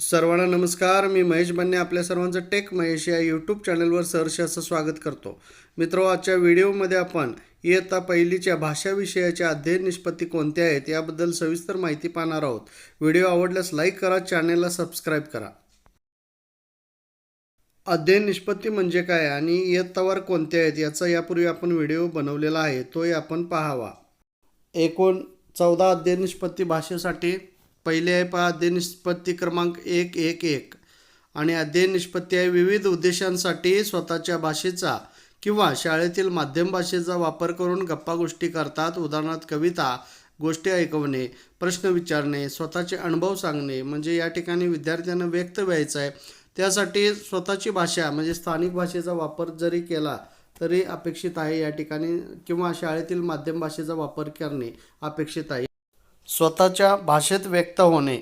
सर्वांना नमस्कार. मी महेश बन्ने आपल्या सर्वांचं टेक महेश या यूट्यूब चॅनलवर सहर्ष असं स्वागत करतो. मित्रो आजच्या व्हिडिओमध्ये आपण इयत्ता पहिलीच्या भाषा विषयाच्या अध्ययन निष्पत्ती कोणत्या आहेत याबद्दल सविस्तर माहिती पाहणार आहोत. व्हिडिओ आवडल्यास लाईक करा चॅनेलला सबस्क्राईब करा. अध्ययन निष्पत्ती म्हणजे काय आणि इयत्तावर कोणत्या आहेत याचा यापूर्वी आपण व्हिडिओ बनवलेला आहे तोही आपण पाहावा. एकूण चौदा अध्ययन निष्पत्ती भाषेसाठी पहिले आहे पहा अध्ययन निष्पत्ती क्रमांक एक एक एक. आणि अध्ययन निष्पत्ती आहे विविध उद्देशांसाठी स्वतःच्या भाषेचा किंवा शाळेतील माध्यम भाषेचा वापर करून गप्पा गोष्टी करतात. उदाहरणार्थ कविता गोष्टी ऐकवणे प्रश्न विचारणे स्वतःचे अनुभव सांगणे म्हणजे या ठिकाणी विद्यार्थ्यांना व्यक्त व्हायचं आहे. त्यासाठी स्वतःची भाषा म्हणजे स्थानिक भाषेचा वापर जरी केला तरी अपेक्षित आहे या ठिकाणी किंवा शाळेतील माध्यम भाषेचा वापर करणे अपेक्षित आहे. स्वतःच्या भाषेत व्यक्त होणे.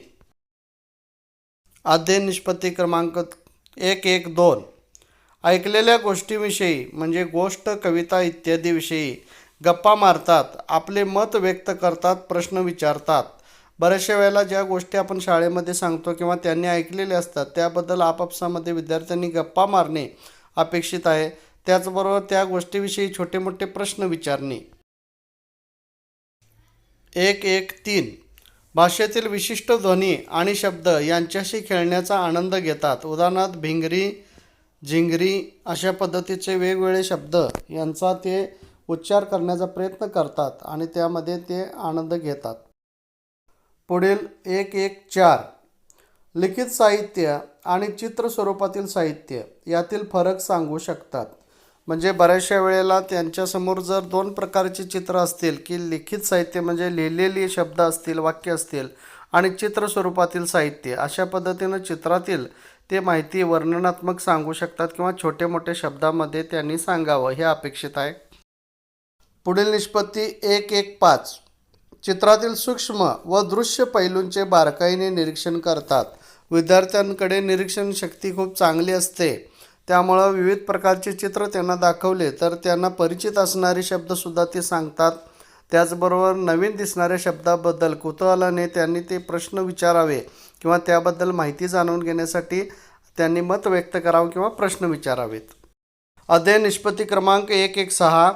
अध्ययन निष्पत्ती क्रमांक एक एक दोन. ऐकलेल्या गोष्टीविषयी म्हणजे गोष्ट कविता इत्यादीविषयी गप्पा मारतात आपले मत व्यक्त करतात प्रश्न विचारतात. बऱ्याचशा वेळेला ज्या गोष्टी आपण शाळेमध्ये सांगतो किंवा त्यांनी ऐकलेल्या असतात त्याबद्दल आपापसामध्ये विद्यार्थ्यांनी गप्पा मारणे अपेक्षित आहे. त्याचबरोबर त्या गोष्टीविषयी छोटे मोठे प्रश्न विचारणे. एक एक तीन. भाषेतील विशिष्ट ध्वनी आणि शब्द यांच्याशी खेळण्याचा आनंद घेतात. उदाहरणार्थ भिंगरी झिंगरी अशा पद्धतीचे वेगवेगळे शब्द यांचा ते उच्चार करण्याचा प्रयत्न करतात आणि त्यामध्ये ते आनंद घेतात. पुढील एक एक चार. लिखित साहित्य आणि चित्र स्वरूपातील साहित्य यातील फरक सांगू शकतात. म्हणजे बऱ्याचशा वेळेला त्यांच्यासमोर जर दोन प्रकारचे चित्र असतील की लिखित साहित्य म्हणजे लिहिलेली शब्द असतील वाक्य असतील आणि चित्र स्वरूपातील साहित्य अशा पद्धतीनं चित्रातील ते माहिती वर्णनात्मक सांगू शकतात किंवा छोटे मोठे शब्दामध्ये त्यांनी सांगावं हे अपेक्षित आहे. पुढील निष्पत्ती एक एक पाच. चित्रातील सूक्ष्म व दृश्य पैलूंचे बारकाईने निरीक्षण करतात. विद्यार्थ्यांकडे निरीक्षण शक्ती खूप चांगली असते. त्यामुळं विविध प्रकारचे चित्र त्यांना दाखवले तर त्यांना परिचित असणारे शब्दसुद्धा ते सांगतात. त्याचबरोबर नवीन दिसणाऱ्या शब्दाबद्दल कुतूहलाने त्यांनी ते प्रश्न विचारावे किंवा त्याबद्दल माहिती जाणून घेण्यासाठी त्यांनी मत व्यक्त करावं किंवा प्रश्न विचारावेत. अध्ययन निष्पत्ती क्रमांक एक एक सहा.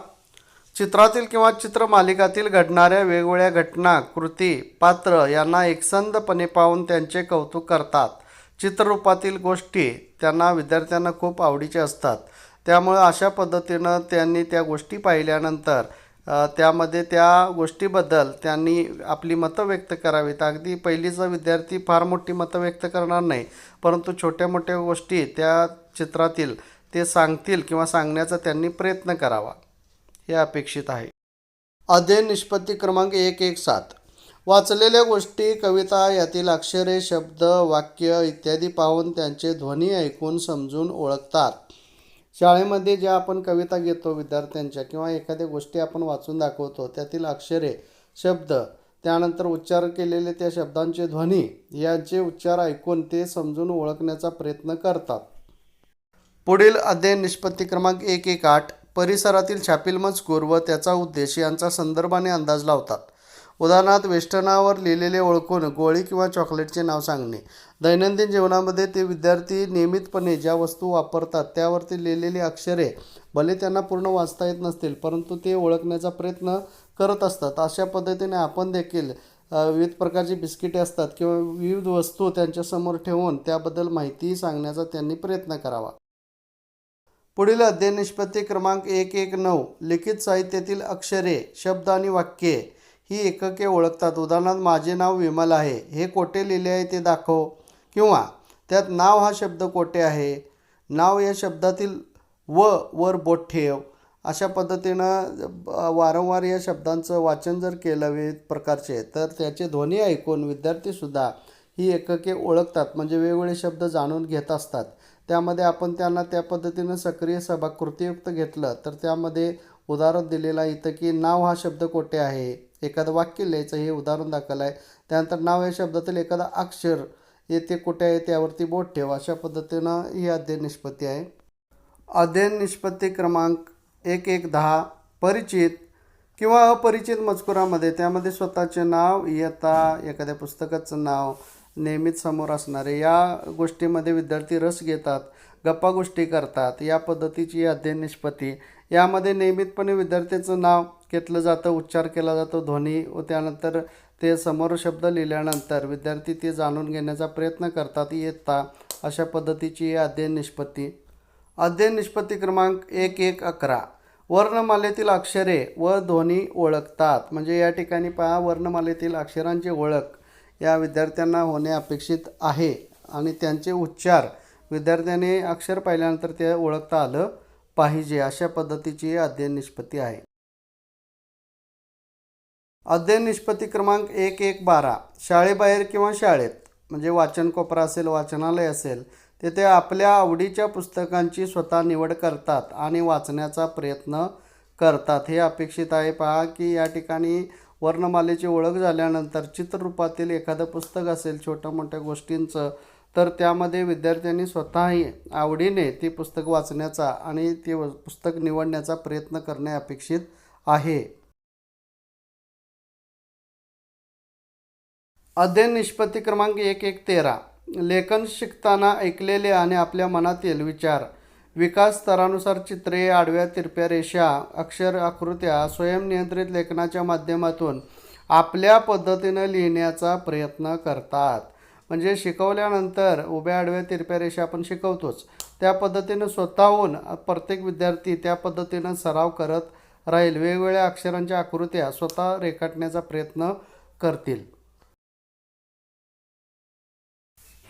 चित्रातील किंवा चित्रमालिकातील घडणाऱ्या वेगवेगळ्या घटना कृती पात्र यांना एकसंधपणे पाहून त्यांचे कौतुक करतात. चित्ररूपातील गोष्टी त्यांना विद्यार्थ्यांना खूप आवडीचे असतात. त्यामुळं अशा पद्धतीनं त्यांनी त्या गोष्टी पाहिल्यानंतर त्यामध्ये त्या गोष्टीबद्दल त्यांनी आपली मतं व्यक्त करावीत. अगदी पहिलीचा विद्यार्थी फार मोठी मतं व्यक्त करणार नाही परंतु छोट्या मोठ्या गोष्टी त्या चित्रातील ते सांगतील किंवा सांगण्याचा त्यांनी प्रयत्न करावा. हे अपेक्षित आहे. अध्ययन निष्पत्ती क्रमांक एक एक सात. वाचलेल्या गोष्टी कविता यातील अक्षरे शब्द वाक्य इत्यादी पाहून त्यांचे ध्वनी ऐकून समजून ओळखतात. शाळेमध्ये ज्या आपण कविता घेतो विद्यार्थ्यांच्या किंवा एखाद्या गोष्टी आपण वाचून दाखवतो त्यातील अक्षरे शब्द त्यानंतर उच्चार केलेले त्या शब्दांचे ध्वनी यांचे उच्चार ऐकून ते समजून ओळखण्याचा प्रयत्न करतात. पुढील अध्ययन निष्पत्ती क्रमांक एक एक आठ परिसरातील छापील मजकूर व त्याचा उद्देश यांचा संदर्भाने अंदाज लावतात. उदाहरणार्थ वेष्टनावर लिहिलेले ओळखून गोळी किंवा चॉकलेटचे नाव सांगणे. दैनंदिन जीवनामध्ये ते विद्यार्थी नियमितपणे ज्या वस्तू वापरतात त्यावरती लिहिलेली अक्षरे भले त्यांना पूर्ण वाचता येत नसतील परंतु ते ओळखण्याचा प्रयत्न करत असतात. अशा पद्धतीने आपण देखील विविध प्रकारची बिस्किटे असतात किंवा विविध वस्तू त्यांच्यासमोर ठेवून त्याबद्दल माहिती सांगण्याचा त्यांनी प्रयत्न करावा. पुढील अध्ययन निष्पत्ती क्रमांक एक एक नऊ. लिखित साहित्यातील अक्षरे शब्द आणि वाक्ये ही एकके ओळखतात. उदाहरणार्थ माझे नाव विमल आहे. हे कोठे लिहिले आहे ते दाखव. किंवा त्यात नाव हा शब्द कोठे आहे? नाव या शब्दातील व वर बोट ठेव. अशा पद्धतीनं वारंवार या शब्दांचं वाचन जर केलं विविध प्रकारचे तर त्याचे ध्वनी ऐकून विद्यार्थीसुद्धा ही एकके ओळखतात. म्हणजे वेगवेगळे शब्द जाणून घेत असतात. त्यामध्ये आपण त्यांना त्या पद्धतीनं सक्रिय सहभाग कृतीयुक्त घेतलं तर त्यामध्ये उदाहरण दिलेलं आहे इथं की नाव हा शब्द कोठे आहे? एखादं वाक्य लिहायचं हे उदाहरण दाखवलं आहे. त्यानंतर नाव या शब्दातील एखादा अक्षर येथे कुठे आहे त्यावरती बोट ठेवा. अशा पद्धतीनं ही अध्ययन निष्पत्ती आहे. अध्ययन निष्पत्ती क्रमांक एक एक दहा परिचित किंवा अपरिचित मजकुरामध्ये. त्यामध्ये स्वतःचे नाव इयत्ता एखाद्या पुस्तकाचं नाव नेहमीच समोर असणारे. या गोष्टीमध्ये विद्यार्थी रस घेतात गप्पा गोष्टी करतात. या पद्धतीची अध्ययन निष्पत्ती यामध्ये नियमितपणे विद्यार्थ्याचं नाव घेतलं जातं उच्चार केला जातो ध्वनी व त्यानंतर ते समोर शब्द लिहिल्यानंतर विद्यार्थी ते जाणून घेण्याचा प्रयत्न करतात येता अशा पद्धतीची अध्ययन निष्पत्ती. अध्ययन निष्पत्ती क्रमांक एक एक अकरा. वर्णमालेतील अक्षरे व ध्वनी ओळखतात. म्हणजे या ठिकाणी पहा वर्णमालेतील अक्षरांची ओळख या विद्यार्थ्यांना होणे अपेक्षित आहे आणि त्यांचे उच्चार विद्यार्थ्याने अक्षर पाहिल्यानंतर ते ओळखता आलं. पाहिजे अशा पद्धतीची अध्ययन निष्पत्ती आहे. अध्ययन निष्पत्ती क्रमांक एक एक बारा शाळेबाहेर किंवा शाळेत म्हणजे वाचन कोपरा असेल वाचनालय असेल तेथे आपल्या आवडीच्या पुस्तकांची स्वतः निवड करतात आणि वाचण्याचा प्रयत्न करतात. हे अपेक्षित आहे. पहा की या ठिकाणी वर्णमालेची ओळख झाल्यानंतर चित्ररूपातील एखादं पुस्तक असेल छोट्या मोठ्या गोष्टींचं तर त्यामध्ये विद्यार्थ्यांनी स्वतःही आवडीने ती पुस्तक वाचण्याचा आणि ते व- पुस्तक निवडण्याचा प्रयत्न करणे अपेक्षित आहे. अध्ययन निष्पत्ती क्रमांक एक एक तेरा. लेखन शिकताना ऐकलेले आणि आपल्या मनातील विचार. विकास स्तरानुसार चित्रे आडव्या तिरप्या रेषा अक्षर आकृत्या स्वयंनियंत्रित लेखनाच्या माध्यमातून आपल्या पद्धतीनं लिहिण्याचा प्रयत्न करतात. म्हणजे शिकवल्यानंतर उभ्या आडव्या तिरप्या रेषा आपण शिकवतोच. त्या पद्धतीनं स्वतःहून प्रत्येक विद्यार्थी त्या पद्धतीनं सराव करत राहील. वेगवेगळ्या अक्षरांच्या आकृत्या स्वतः रेखाटण्याचा प्रयत्न करतील.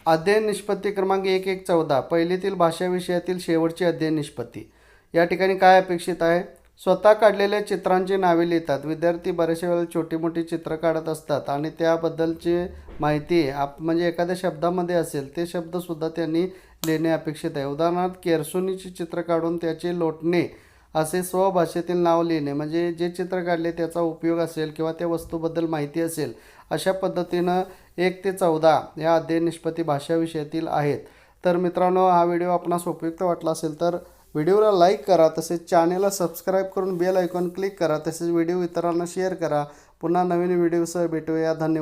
अध्ययन निष्पत्ती क्रमांक एक एक चौदा. पहिलीतील भाषा विषयातील शेवटची अध्ययन निष्पत्ती. या ठिकाणी काय अपेक्षित आहे? स्वतः काढलेल्या चित्रांची नावे लिहितात. विद्यार्थी बऱ्याचशा वेळेला छोटी मोठी चित्रं काढत असतात आणि त्याबद्दलची माहिती आप म्हणजे एखाद्या शब्दामध्ये असेल ते शब्दसुद्धा त्यांनी लिहिणे अपेक्षित आहे. उदाहरणार्थ केरसुनीची चित्र काढून त्याचे लोटणे असे स्वभाषेतील नाव लिहिणे म्हणजे जे चित्र काढले त्याचा उपयोग असेल किंवा त्या वस्तूबद्दल माहिती असेल अशा पद्धतीनं एक ते चौदा या अध्ययन निष्पत्ती भाषा विषयातील आहेत. तर मित्रांनो हा व्हिडिओ आपणास उपयुक्त वाटला असेल तर व्हिडिओला लाईक करा तसेच चॅनेलला सबस्क्राईब करून बेल आयकॉन क्लिक करा तसेच व्हिडिओ इतरांना शेअर करा. पुन्हा नवीन व्हिडिओसह भेटूया. धन्यवाद.